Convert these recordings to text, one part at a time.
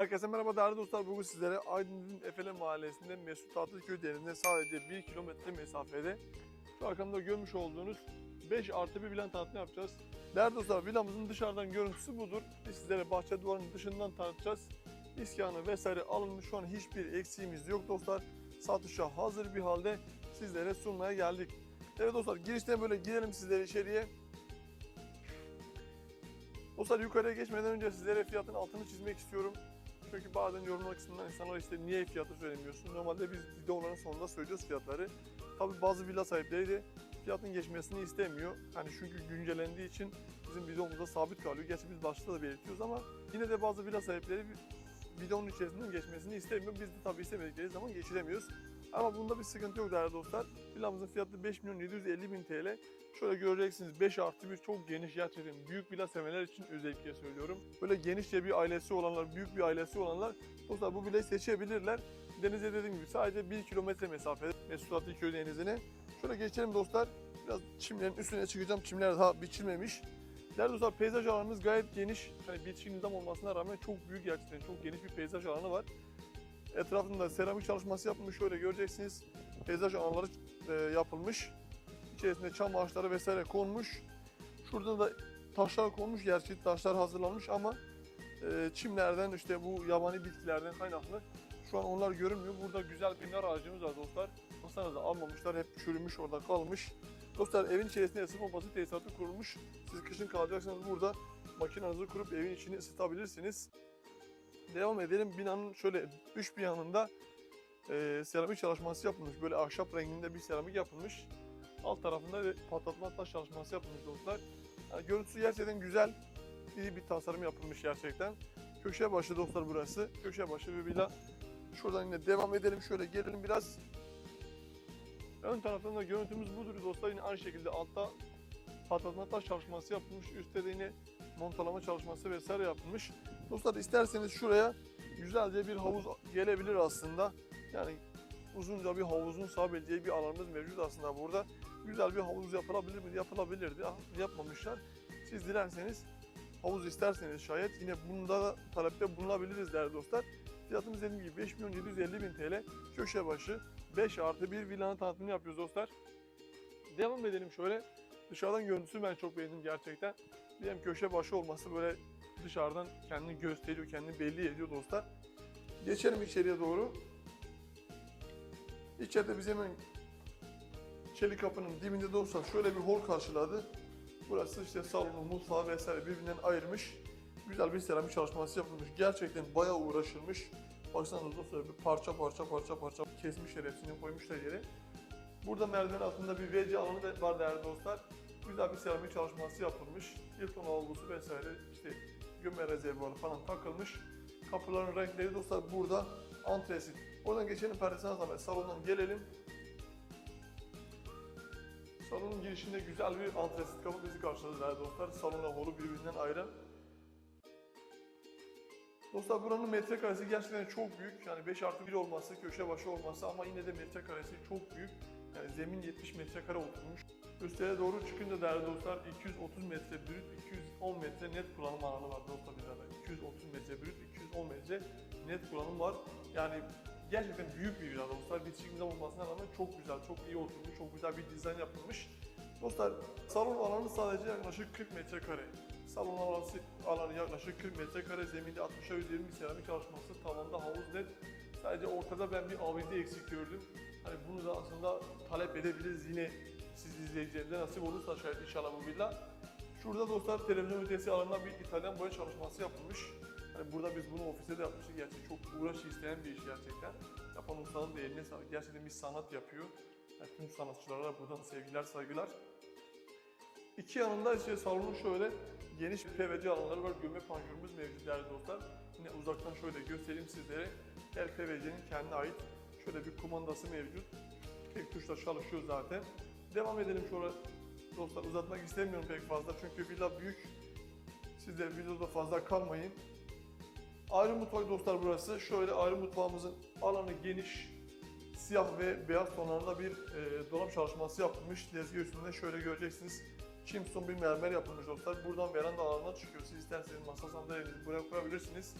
Herkese merhaba değerli dostlar. Bugün sizlere Aydın'ın Efele Mahallesi'nde Mesut Tatlıköy denize sadece 1 kilometre mesafede şu arkamda görmüş olduğunuz 5 artı bir villan tanıtımı yapacağız. Değerli dostlar villamızın dışarıdan görüntüsü budur. Biz sizlere bahçe duvarının dışından tanıtacağız. İskanı vesaire alınmış şu an hiçbir eksiğimiz yok dostlar. Satışa hazır bir halde sizlere sunmaya geldik. Evet dostlar girişten böyle girelim sizlere içeriye. Dostlar yukarıya geçmeden önce sizlere fiyatın altını çizmek istiyorum. Çünkü bazen yorumlar kısmından insanlar işte niye fiyatı söylemiyorsun? Normalde biz videoların sonunda söylüyoruz fiyatları. Tabi bazı villa sahipleri de fiyatın geçmesini istemiyor. Hani çünkü güncellendiği için bizim videomuzda sabit kalıyor. Gerçi biz başta da belirtiyoruz ama yine de bazı villa sahipleri bir- videonun içerisinden geçmesini istemiyor. Biz de tabi istemedikleri zaman geçiremiyoruz. Ama bunda bir sıkıntı yok değerli dostlar. Villamızın fiyatı 5 milyon 750 bin TL. Şöyle göreceksiniz 5 artı 1 çok geniş gerçekten büyük villa sevenler için özellikle söylüyorum. Böyle genişçe bir ailesi olanlar, büyük bir ailesi olanlar dostlar bu villayı seçebilirler. Denize dediğim gibi sadece 1 kilometre mesafede Mesut Atlıköy denizine. Şöyle geçelim dostlar. Biraz çimlerin üstüne çıkacağım. Çimler daha biçilmemiş. Değerli dostlar peyzaj alanımız gayet geniş. Hani bitişik nizam olmasına rağmen çok büyük gerçekten. Çok geniş bir peyzaj alanı var. Etrafında seramik çalışması yapılmış. Şöyle göreceksiniz. Peyzaj alanları e, yapılmış. İçerisinde çam ağaçları vesaire konmuş. Şurada da taşlar konmuş. Gerçi taşlar hazırlanmış ama e, çimlerden işte bu yabani bitkilerden kaynaklı şu an onlar görünmüyor. Burada güzel bir nar ağacımız var dostlar. Da almamışlar. Hep çürümüş orada kalmış. Dostlar evin içerisinde ısıtma basit tesisatı kurulmuş. Siz kışın kalacaksanız burada makinenizi kurup evin içini ısıtabilirsiniz. Devam edelim. Binanın şöyle üç bir yanında e, seramik çalışması yapılmış. Böyle ahşap renginde bir seramik yapılmış. Alt tarafında da patlatma taş çalışması yapılmış dostlar. Yani görüntüsü gerçekten güzel. İyi bir tasarım yapılmış gerçekten. Köşe başı dostlar burası. Köşe başı bir villa. Şuradan yine devam edelim. Şöyle gelelim biraz. Ön taraftan da görüntümüz budur dostlar. Yine aynı şekilde altta patlatma çalışması yapılmış. Üstte de yine montalama çalışması vesaire yapılmış. Dostlar isterseniz şuraya güzelce bir havuz gelebilir aslında. Yani uzunca bir havuzun sığabileceği bir alanımız mevcut aslında burada. Güzel bir havuz yapılabilir mi? Yapılabilirdi. Ah, Yapmamışlar. Siz dilerseniz havuz isterseniz şayet yine bunda da talepte bulunabiliriz değerli dostlar. Fiyatımız dediğim gibi 5 milyon 750 bin TL köşe başı 5 artı bir villanın tanıtımını yapıyoruz dostlar. Devam edelim şöyle. Dışarıdan görüntüsü ben çok beğendim gerçekten. Hem köşe başı olması böyle dışarıdan kendini gösteriyor, kendini belli ediyor dostlar. Geçelim içeriye doğru. İçeride bizi hemen çelik kapının dibinde dostlar şöyle bir hol karşıladı. Burası işte salonu, mutfağı vesaire birbirinden ayırmış. Güzel bir seramik çalışması yapılmış. Gerçekten bayağı uğraşılmış. Baksanıza dostlar bir parça parça parça parça kesmişler hepsini koymuşlar yere. Burada merdiven altında bir WC alanı da var değerli dostlar. Güzel bir seramik çalışması yapılmış. Hilton havlusu vesaire işte gömme rezervuarı falan takılmış. Kapıların renkleri dostlar burada antresi. Oradan geçelim perdesine zahmet. Salondan gelelim. Salonun girişinde güzel bir antresit kapı bizi karşıladı değerli dostlar. Salonla holu birbirinden ayrı. Dostlar buranın metrekaresi gerçekten çok büyük. Yani 5 artı 1 olması, köşe başı olması ama yine de metrekaresi çok büyük. Yani zemin 70 metrekare oturmuş. Üstlere doğru çıkınca değerli dostlar 230 metre brüt, 210 metre net kullanım alanı var dostlar bizlerde. 230 metre brüt, 210 metre net kullanım var. Yani gerçekten büyük bir villa dostlar. Bitişik nizam olmasına rağmen çok güzel, çok iyi oturmuş, çok güzel bir dizayn yapılmış. Dostlar salon alanı sadece yaklaşık 40 metrekare. Salon alanı, alanı yaklaşık 40 metrekare, zeminde 60'a 120 bir seramik çalışması, tavanda havuz net. Sadece ortada ben bir avize eksik gördüm. Hani bunu da aslında talep edebiliriz yine siz izleyicilerinde nasip olursa şayet inşallah bu villa. Şurada dostlar televizyon ünitesi alanına bir İtalyan boya çalışması yapılmış. Hani burada biz bunu ofiste de yapmıştık. Gerçi çok uğraş isteyen bir iş gerçekten. Yapan ustanın da sağlık. Gerçekten bir sanat yapıyor. Yani tüm sanatçılara buradan sevgiler, saygılar. İki yanında işte salonun şöyle geniş bir PVC alanları var. Gömme panjurumuz mevcut değerli dostlar. Yine uzaktan şöyle göstereyim sizlere. Her PVC'nin kendine ait şöyle bir kumandası mevcut. Tek tuşla çalışıyor zaten. Devam edelim şöyle dostlar uzatmak istemiyorum pek fazla çünkü villa büyük. Siz de videoda fazla kalmayın. Ayrı mutfak dostlar burası. Şöyle ayrı mutfağımızın alanı geniş, siyah ve beyaz tonlarında bir e, dolap çalışması yapılmış. Tezgah üstünde şöyle göreceksiniz. Çimson bir mermer yapılmış dostlar. Buradan veranda alanına çıkıyor. Siz isterseniz masa sandalyenizi buraya koyabilirsiniz.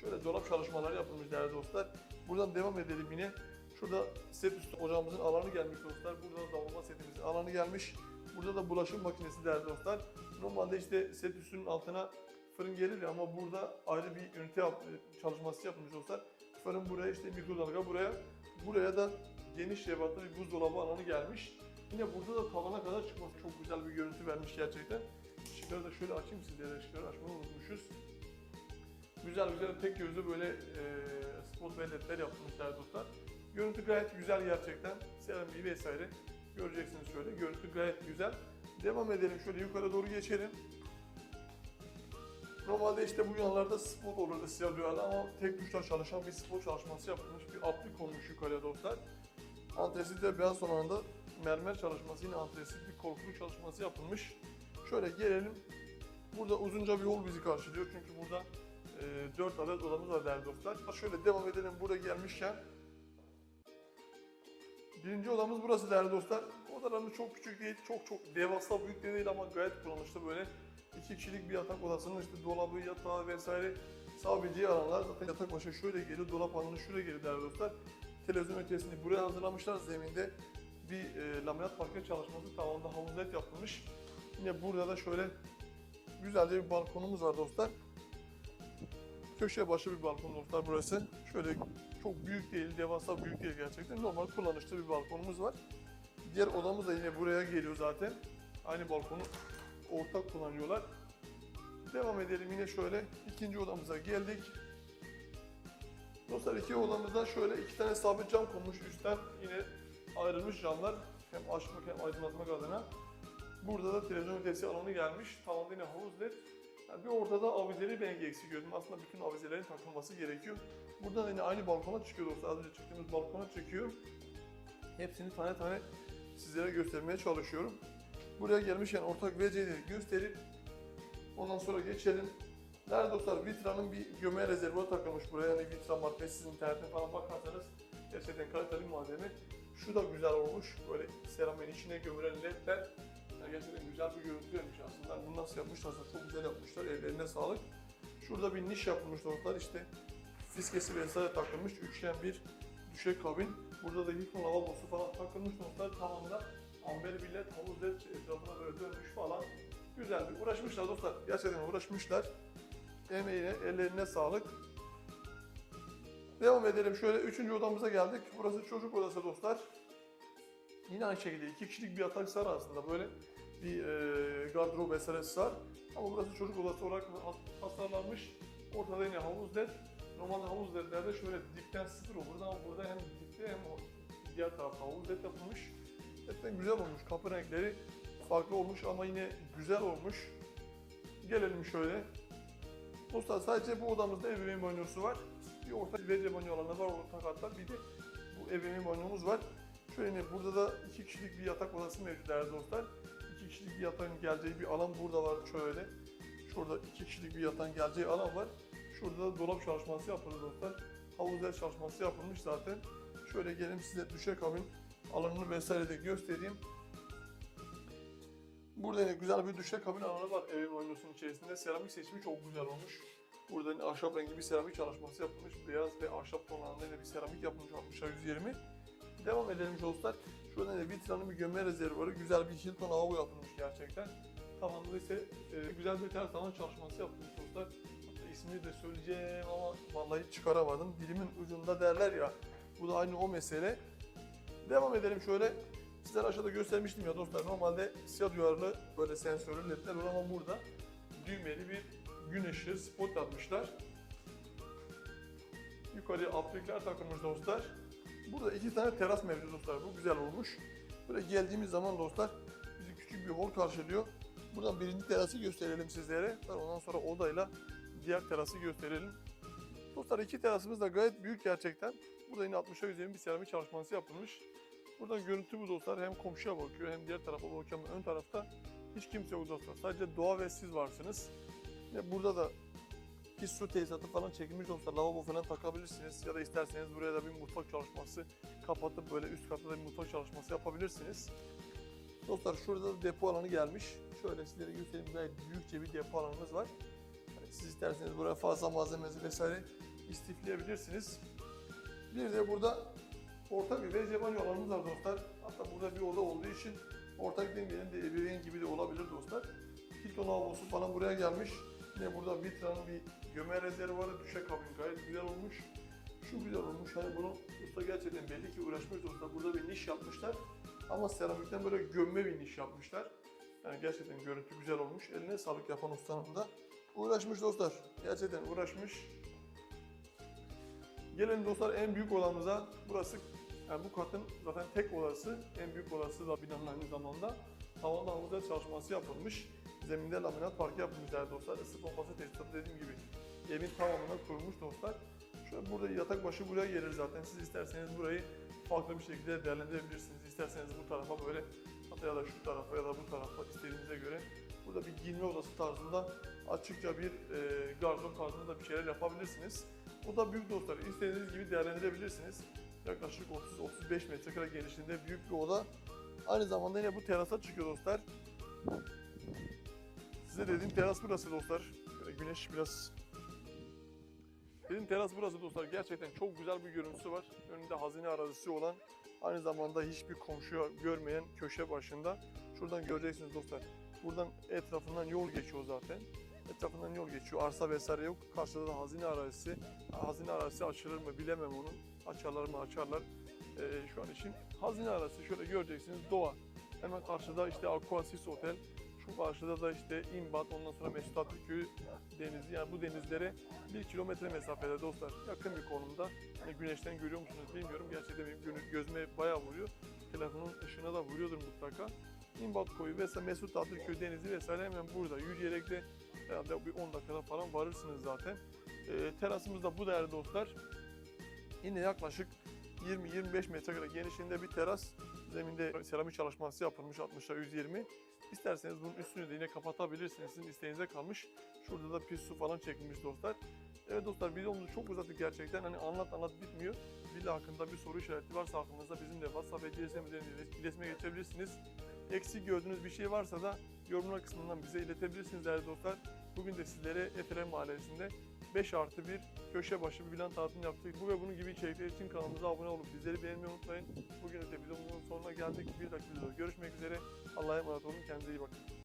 Şöyle dolap çalışmaları yapılmış değerli dostlar. Buradan devam edelim yine. Şurada set üstü ocağımızın alanı gelmiş dostlar. Burada davulma setimizin alanı gelmiş. Burada da bulaşık makinesi değerli dostlar. Normalde işte set üstünün altına fırın gelir ama burada ayrı bir ünite yap- çalışması yapılmış dostlar. Fırın buraya işte mikrodalga buraya. Buraya da geniş rebatlı bir buzdolabı alanı gelmiş. Yine burada da tavana kadar çıkması çok güzel bir görüntü vermiş gerçekten. Işıkları da şöyle açayım sizlere ışıkları açmayı unutmuşuz. Güzel güzel tek gözlü böyle e, spot ve ledler yapmışlar dostlar. Görüntü gayet güzel gerçekten. Seramiği vesaire göreceksiniz şöyle. Görüntü gayet güzel. Devam edelim şöyle yukarı doğru geçelim. Normalde işte bu yanlarda spot olurdu siyah duvarlı ama tek tuşla çalışan bir spot çalışması yapılmış. Bir altlık konmuş yukarıya dostlar. Antresit de beyaz sonunda mermer çalışması yine antresit bir korkuluk çalışması yapılmış. Şöyle gelelim. Burada uzunca bir yol bizi karşılıyor çünkü burada e, 4 adet odamız var değerli dostlar. Şöyle devam edelim buraya gelmişken. Birinci odamız burası değerli dostlar. Odalarımız çok küçük değil, çok çok devasa büyük de değil ama gayet kullanışlı böyle. iki kişilik bir yatak odasının işte dolabı, yatağı vesaire sığabileceği alanlar. Zaten yatak başı şöyle geliyor, dolap alanı şuraya geliyor değerli dostlar. Televizyon ötesini buraya hazırlamışlar. Zeminde bir e, laminat parke çalışması tavanda havuz led yapılmış. Yine burada da şöyle güzelce bir balkonumuz var dostlar. Köşe başı bir balkon dostlar burası. Şöyle çok büyük değil, devasa büyük değil gerçekten. Normal kullanışlı bir balkonumuz var. Diğer odamız da yine buraya geliyor zaten. Aynı balkonu ortak kullanıyorlar. Devam edelim yine şöyle ikinci odamıza geldik. Dostlar iki odamızda şöyle iki tane sabit cam konmuş üstten yine ayrılmış camlar hem açmak hem aydınlatmak adına. Burada da televizyon ünitesi alanı gelmiş. Tavanda yine havuz led. Yani bir ortada avizeleri ben eksik gördüm. Aslında bütün avizelerin takılması gerekiyor. Buradan yine aynı balkona çıkıyor dostlar. Az önce çıktığımız balkona çıkıyor. Hepsini tane tane sizlere göstermeye çalışıyorum. Buraya gelmişken ortak WC'yi gösterip ondan sonra geçelim. Nerede dostlar? Vitra'nın bir göme rezervuarı takılmış buraya. Yani Vitra markası sizin internete falan bakarsanız gerçekten kaliteli malzeme. Şu da güzel olmuş. Böyle seramiğin içine gömülen ledler. Yani gerçekten güzel bir görüntü vermiş aslında. Bunu nasıl yapmışlarsa çok güzel yapmışlar. Ellerine sağlık. Şurada bir niş yapılmış dostlar. İşte fiskesi vesaire takılmış. Üçgen bir düşey kabin. Burada da Hilton lavabosu falan takılmış dostlar. Tamamda amber billet havuz led etrafına böyle dönmüş falan. Güzel bir uğraşmışlar dostlar. Gerçekten uğraşmışlar. Emeğine, ellerine sağlık. Devam edelim. Şöyle üçüncü odamıza geldik. Burası çocuk odası dostlar. Yine aynı şekilde iki kişilik bir yatak sar aslında. Böyle bir e, gardırop vesairesi var. Ama burası çocuk odası olarak tasarlanmış. Ortada yine havuz led. Normalde havuz ledlerde şöyle dipten sıfır olurdu ama burada hem dipte hem diğer tarafta havuz led yapılmış. Gerçekten güzel olmuş. Kapı renkleri farklı olmuş ama yine güzel olmuş. Gelelim şöyle. Dostlar sadece bu odamızda ebeveyn banyosu var. Bir orta WC banyo alanı var orta katta. Bir de bu ebeveyn banyomuz var. Şöyle yine burada da iki kişilik bir yatak odası mevcut değerli dostlar. İki kişilik bir yatağın geleceği bir alan burada var şöyle. Şurada iki kişilik bir yatağın geleceği alan var. Şurada da dolap çalışması yapıldı dostlar. Havuzlar çalışması yapılmış zaten. Şöyle gelin size düşekabin alanını vesaire de göstereyim. Burada yine güzel bir düşekabin alanı var evin banyosunun içerisinde. Seramik seçimi çok güzel olmuş. Burada yine ahşap rengi bir seramik çalışması yapılmış. Beyaz ve ahşap tonlarında bir seramik yapılmış 60'a 120. Devam edelim dostlar. Şurada yine Vitra'nın bir gömme rezervuarı. Güzel bir Hilton lavabo yapılmış gerçekten. Tamamında ise e, güzel bir ter tavan çalışması yapılmış dostlar. Hatta ismini de söyleyeceğim ama vallahi çıkaramadım. Dilimin ucunda derler ya. Bu da aynı o mesele. Devam edelim şöyle. Sizlere aşağıda göstermiştim ya dostlar. Normalde siyah duyarlı böyle sensörlü ledler var ama burada düğmeli bir gün ışığı spot yapmışlar. Yukarıya aplikler takılmış dostlar. Burada iki tane teras mevcut dostlar. Bu güzel olmuş. Böyle geldiğimiz zaman dostlar bizi küçük bir hol karşılıyor. Buradan birinci terası gösterelim sizlere. Ondan sonra odayla diğer terası gösterelim. Dostlar iki terasımız da gayet büyük gerçekten. Burada yine 60'a 120 bir seramik çalışması yapılmış. Buradan görüntü bu dostlar. Hem komşuya bakıyor hem diğer tarafa bakıyor ön tarafta hiç kimse yok dostlar. Sadece doğa ve siz varsınız. Ve burada da pis su tesisatı falan çekilmiş dostlar. Lavabo falan takabilirsiniz. Ya da isterseniz buraya da bir mutfak çalışması kapatıp böyle üst katta da bir mutfak çalışması yapabilirsiniz. Dostlar şurada da depo alanı gelmiş. Şöyle sizlere göstereyim. Gayet büyükçe bir depo alanımız var. Yani siz isterseniz buraya fazla malzemenizi vesaire istifleyebilirsiniz. Bir de burada ortak bir vez yabancı alanımız var dostlar. Hatta burada bir oda olduğu için ortak demeyelim de ebeveyn gibi de olabilir dostlar. Hilton lavabosu falan buraya gelmiş. Yine burada Vitra'nın bir gömme rezervuarı, düşekabin gayet güzel olmuş. Şu güzel olmuş. Hani bunu usta gerçekten belli ki uğraşmış dostlar. Burada bir niş yapmışlar. Ama seramikten böyle gömme bir niş yapmışlar. Yani gerçekten görüntü güzel olmuş. Eline sağlık yapan ustanın da. Uğraşmış dostlar. Gerçekten uğraşmış. Gelin dostlar en büyük odamıza. Burası yani bu katın zaten tek odası. En büyük odası da binanın aynı zamanda. Tavanlı havuzlar çalışması yapılmış. Zeminde laminat parke yapılmış değerli dostlar. Isı pompası tesisatı dediğim gibi evin tamamına kurulmuş dostlar. Şöyle burada yatak başı buraya gelir zaten. Siz isterseniz burayı farklı bir şekilde değerlendirebilirsiniz. İsterseniz bu tarafa böyle hatta ya da şu tarafa ya da bu tarafa istediğinize göre burada bir giyinme odası tarzında açıkça bir e, gardırop tarzında da bir şeyler yapabilirsiniz. O da büyük dostlar. İstediğiniz gibi değerlendirebilirsiniz. Yaklaşık 30-35 metrekare genişliğinde büyük bir oda. Aynı zamanda yine bu terasa çıkıyor dostlar. Size dediğim teras burası dostlar. Güneş biraz Dedim teras burası dostlar. Gerçekten çok güzel bir görüntüsü var. Önünde hazine arazisi olan, aynı zamanda hiçbir komşu görmeyen köşe başında. Şuradan göreceksiniz dostlar. Buradan etrafından yol geçiyor zaten. Etrafından yol geçiyor. Arsa vesaire yok. Karşıda da hazine arazisi. Hazine arazisi açılır mı bilemem onu. Açarlar mı açarlar. Ee, şu an için hazine arazisi şöyle göreceksiniz doğa. Hemen karşıda işte Aquasis Otel. Şu karşıda da işte İmbat, ondan sonra Mesut Atatürk denizi. Yani bu denizlere bir kilometre mesafede dostlar. Yakın bir konumda. Hani güneşten görüyor musunuz bilmiyorum. Benim gönül- gözüme bayağı vuruyor. Telefonun ışığına da vuruyordur mutlaka. İmbat koyu vesaire Mesut Atatürk denizi vesaire hemen burada. Yürüyerek de herhalde bir 10 dakikada falan varırsınız zaten. Ee, terasımız da bu değerli dostlar. Yine yaklaşık 20-25 metrekare genişliğinde bir teras. Zeminde seramik çalışması yapılmış 60'a 120. İsterseniz bunun üstünü de yine kapatabilirsiniz. Sizin isteğinize kalmış. Şurada da pis su falan çekilmiş dostlar. Evet dostlar videomuzu çok uzattık gerçekten. Hani anlat anlat bitmiyor. Villa hakkında bir soru işareti varsa aklınızda bizimle WhatsApp ve GSM üzerinden iletişime geçebilirsiniz. Eksik gördüğünüz bir şey varsa da yorumlar kısmından bize iletebilirsiniz değerli dostlar. Bugün de sizlere Eferen Mahallesi'nde 5 artı 1 köşe başı bir bilan tanıtım yaptık. Bu ve bunun gibi içerikler için kanalımıza abone olup bizleri beğenmeyi unutmayın. Bugün de videomuzun sonuna geldik. Bir dakika videoda görüşmek üzere. Allah'a emanet olun. Kendinize iyi bakın.